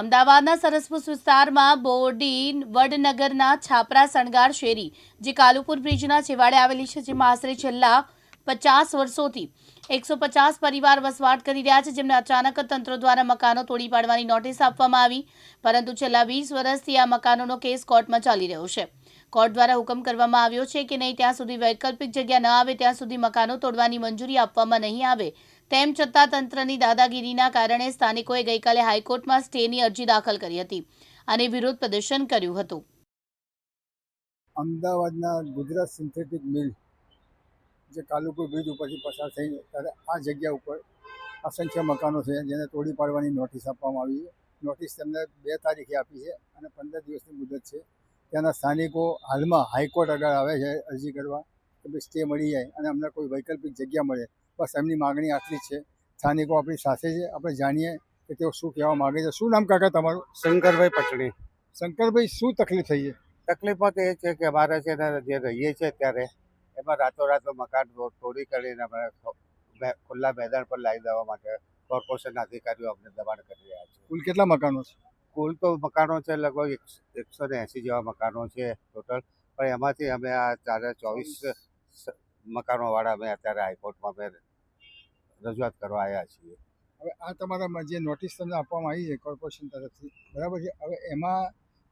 અમદાવાદના સરસપુર વિસ્તારમાં બોરડી વડનગરના છાપરા શણગાર શેરી, જે કાલુપુર બ્રિજના છેવાડે આવેલી છે, જેમાં આશરે છેલ્લા પચાસ વર્ષોથી એકસો પચાસ પરિવાર વસવાટ કરી રહ્યા છે, જેમને અચાનક તંત્ર દ્વારા મકાનો તોડી પાડવાની નોટિસ આપવામાં આવી. પરંતુ છેલ્લા વીસ વર્ષથી આ મકાનોનો કેસ કોર્ટમાં ચાલી રહ્યો છે. કોર્ટ દ્વારા હુકમ કરવામાં આવ્યો છે કે નહીં, ત્યાં સુધી વૈકલ્પિક જગ્યા ન આવે, ત્યાં સુધી મકાનો તોડવાની મંજૂરી આપવામાં નહીં આવે. તેમ છતાં તંત્રની દાદાગીરીના કારણે સ્થાનિકોએ ગઈકાલે હાઈકોર્ટમાં સ્ટેની અરજી દાખલ કરી હતી અને વિરોધ પ્રદર્શન કર્યું હતું. અમદાવાદના ગુજરાત સિન્થેટિક મિલ, જે કાલુપુર બ્રિજ ઉપરથી પસાર થઈ ત્યારે આ જગ્યા ઉપર અસંખ્ય મકાનો છે, જેને તોડી પાડવાની નોટિસ આપવામાં આવી છે. નોટિસ તેમને બે તારીખે આપી છે અને પંદર દિવસની મુદત છે. ત્યાંના સ્થાનિકો હાલમાં હાઈકોર્ટ આગળ આવે છે અરજી કરવા કે ભાઈ સ્ટે મળી જાય અને અમને કોઈ વૈકલ્પિક જગ્યા મળે બસ એમની માગણી આટલી છે. સ્થાનિકો આપણી સાથે છે. આપણે જાણીએ કે તેઓ શું કહેવા માગે છે. શું નામ કાકા તમારું? શંકરભાઈ પટણી. શંકરભાઈ શું તકલીફ થઈ છે? તકલીફો તો એ છે કે અમારે છે ને જે રહીએ છીએ ત્યારે એમાં રાતોરાત મકાન તોડી કરીને અમારે ખુલ્લા મેદાન પર લાવી દેવા માટે કોર્પોરેશનના અધિકારીઓ અમને દબાણ કરી રહ્યા છે. કુલ કેટલા મકાનો છે? કુલ તો મકાનો છે લગભગ એકસો ને એંસી જેવા મકાનો છે ટોટલ. પણ એમાંથી અમે આ ચારે ચોવીસ મકાનોવાળા અમે અત્યારે હાઈકોર્ટમાં અમે રજૂઆત કરવા આવ્યા છીએ. હવે આ તમારામાં જે નોટિસ તમને આપવામાં આવી છે કોર્પોરેશન તરફથી બરાબર છે? હવે એમાં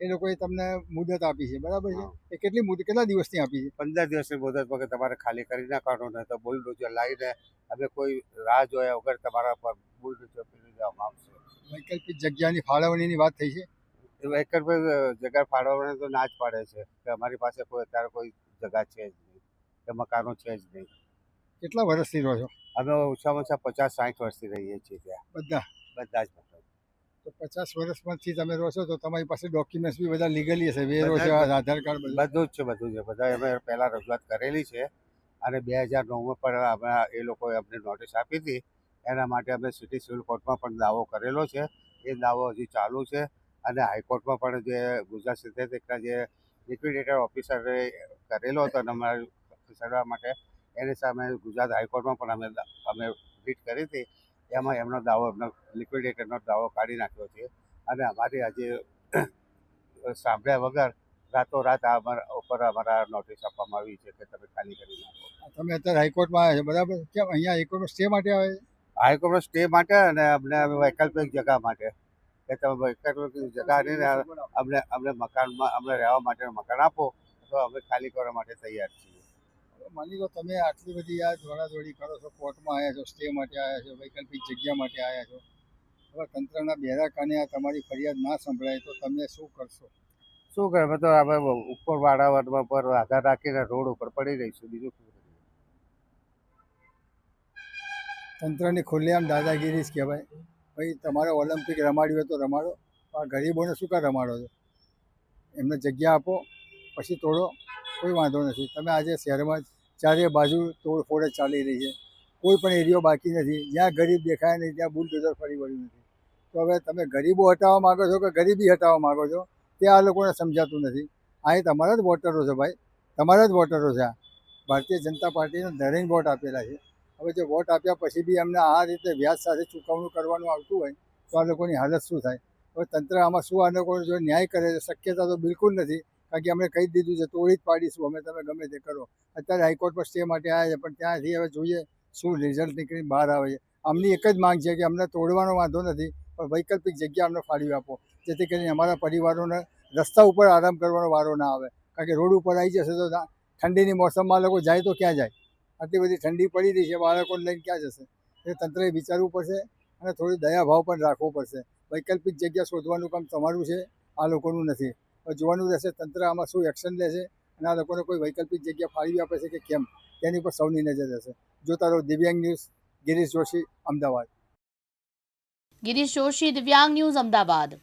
એ લોકોએ તમને મુદત આપી છે બરાબર છે? એ કેટલી મુદત કેટલા દિવસની આપી છે? પંદર દિવસની મુદત વગર તમારે ખાલી કરી નાખવાનું નહીં તો બુલડોઝર લાવીને અમે કોઈ રાહ જોયા વગર તમારા પર બુલડોઝર ફેરવી દેવામાં આવશે. વૈકલ્પિક જગ્યાની ફાળવણીની વાત થઈ છે? એ એક જગ્યા ફાળવણી તો ના જ પાડે છે કે અમારી પાસે કોઈ અત્યારે કોઈ જગા છે જ નહીં કે મકાનો છે જ નહીં. કેટલા વર્ષથી રહો છો? અમે ઓછામાં ઓછા પચાસ સાઠ વર્ષથી રહીએ છીએ ત્યાં. બધા? બધા જ મતલબ. તો પચાસ વર્ષમાંથી તમે રહો છો તો તમારી પાસે ડોક્યુમેન્ટ્સ બી બધા લીગલી હશે વેરો છે આધાર કાર્ડ બધું? બધું જ છે બધું છે. બધા અમે પહેલાં રજૂઆત કરેલી છે અને બે હજાર નવમાં પણ અમે એ લોકોએ અમને નોટિસ આપી હતી. એના માટે અમે સિટી સિવિલ કોર્ટમાં પણ દાવો કરેલો છે. એ દાવો હજી ચાલુ છે અને હાઈકોર્ટમાં પણ જે ગુજરાત સિન્થેટિકના જે લિક્વિડેટર ઓફિસરે કરેલો હતો અને અમારા ખસેડવા માટે એની સામે ગુજરાત હાઈકોર્ટમાં પણ અમે અમે રીટ કરી હતી. એમાં એમનો દાવો એમનો લિક્વિડેટરનો દાવો કાઢી નાખ્યો છે. અને અમારી આજે સાંભળ્યા વગર રાતોરાત આ અમારા ઉપર અમારા નોટિસ આપવામાં આવી છે કે તમે ખાલી કરી નાખો. તમે અત્યારે હાઈકોર્ટમાં બરાબર? કેમ અહીંયા હાઈકોર્ટમાં સ્ટે માટે આવે હાઈકોર્ટમાં હાઈકોર્ટનો સ્ટે માટે અને અમને વૈકલ્પિક જગા માટે. કે તમે વૈકલ્પિક જગા અમને અમને મકાનમાં અમને રહેવા માટે મકાન આપો તો અમે ખાલી કરવા માટે તૈયાર છીએ. માની લો તમે આટલી બધી આ દોડાદોડી કરો છો કોર્ટમાં આવ્યા છો સ્ટે માટે આવ્યા છો વૈકલ્પિક જગ્યા માટે આવ્યા છો હવે તંત્રના બેરા કાને આ તમારી ફરિયાદ ના સંભળાય તો તમે શું કરશો? શું કરે? અમે તો અમે ઉપર વાળા પર આધાર રાખીને રોડ ઉપર પડી રહીશું બીજું શું તંત્રની ખુલ્લેઆમ દાદાગીરી જ કહેવાય. ભાઈ તમારે ઓલિમ્પિક રમાડ્યું હોય તો રમાડો. આ ગરીબોને શું કાં રમાડો છો? એમને જગ્યા આપો પછી તોડો. કોઈ વાંધો નથી. તમે આજે શહેરમાં ચારે બાજુ તોડફોડ ચાલી રહી છે. કોઈ પણ એરિયો બાકી નથી. જ્યાં ગરીબ દેખાય નહીં, ત્યાં બુલડોઝર ફરી વળ્યું નથી. તો હવે તમે ગરીબો હટાવવા માગો છો કે ગરીબી હટાવવા માગો છો? તે આ લોકોને સમજાતું નથી. અહીં તમારા જ વોટરો છે ભાઈ. તમારા જ વોટરો છે ભારતીય જનતા પાર્ટીને દરેક વોટ આપેલા છે. હવે જે વોટ આપ્યા પછી બી એમને આ રીતે વ્યાજ સાથે ચૂકવણું કરવાનું આવતું હોય, તો આ લોકોની હાલત શું થાય? હવે તંત્ર આમાં શું આ લોકો જો ન્યાય કરે છે, શક્યતા તો બિલકુલ નથી. કારણ કે અમે કહી દીધું છે, તોડી જ પાડીશું, અમે તમે ગમે તે કરો. અત્યારે હાઈકોર્ટ પર સ્ટે માટે આવ્યા છે, પણ ત્યાંથી હવે જોઈએ શું રિઝલ્ટ નીકળીને બહાર આવે છે. અમની એક જ માંગ છે કે અમને તોડવાનો વાંધો નથી, પણ વૈકલ્પિક જગ્યા અમને ફાળવી આપો. જેથી કરીને અમારા પરિવારોને રસ્તા ઉપર આરામ કરવાનો વારો ના આવે. કારણ કે રોડ ઉપર આવી જશે તો ઠંડીની મોસમમાં લોકો જાય તો ક્યાં જાય? આટલી બધી ઠંડી પડી રહી છે, બાળકોને લઈને ક્યાં જશે? એ તંત્રએ વિચારવું પડશે અને થોડી દયાભાવ પણ રાખવો પડશે. વૈકલ્પિક જગ્યા શોધવાનું કામ તમારું છે, આ લોકોનું નથી. જોવાનું રહેશે, તંત્ર આમાં શું એક્શન લેશે અને આ લોકોને કોઈ વૈકલ્પિક જગ્યા ફાળવી આપે છે કે કેમ? તેની ઉપર સૌની નજર રહેશે. જોતા રહો, દિવ્યાંગ ન્યૂઝ, ગિરીશ જોશી, અમદાવાદ. ગિરીશ જોશી, દિવ્યાંગ ન્યૂઝ, અમદાવાદ.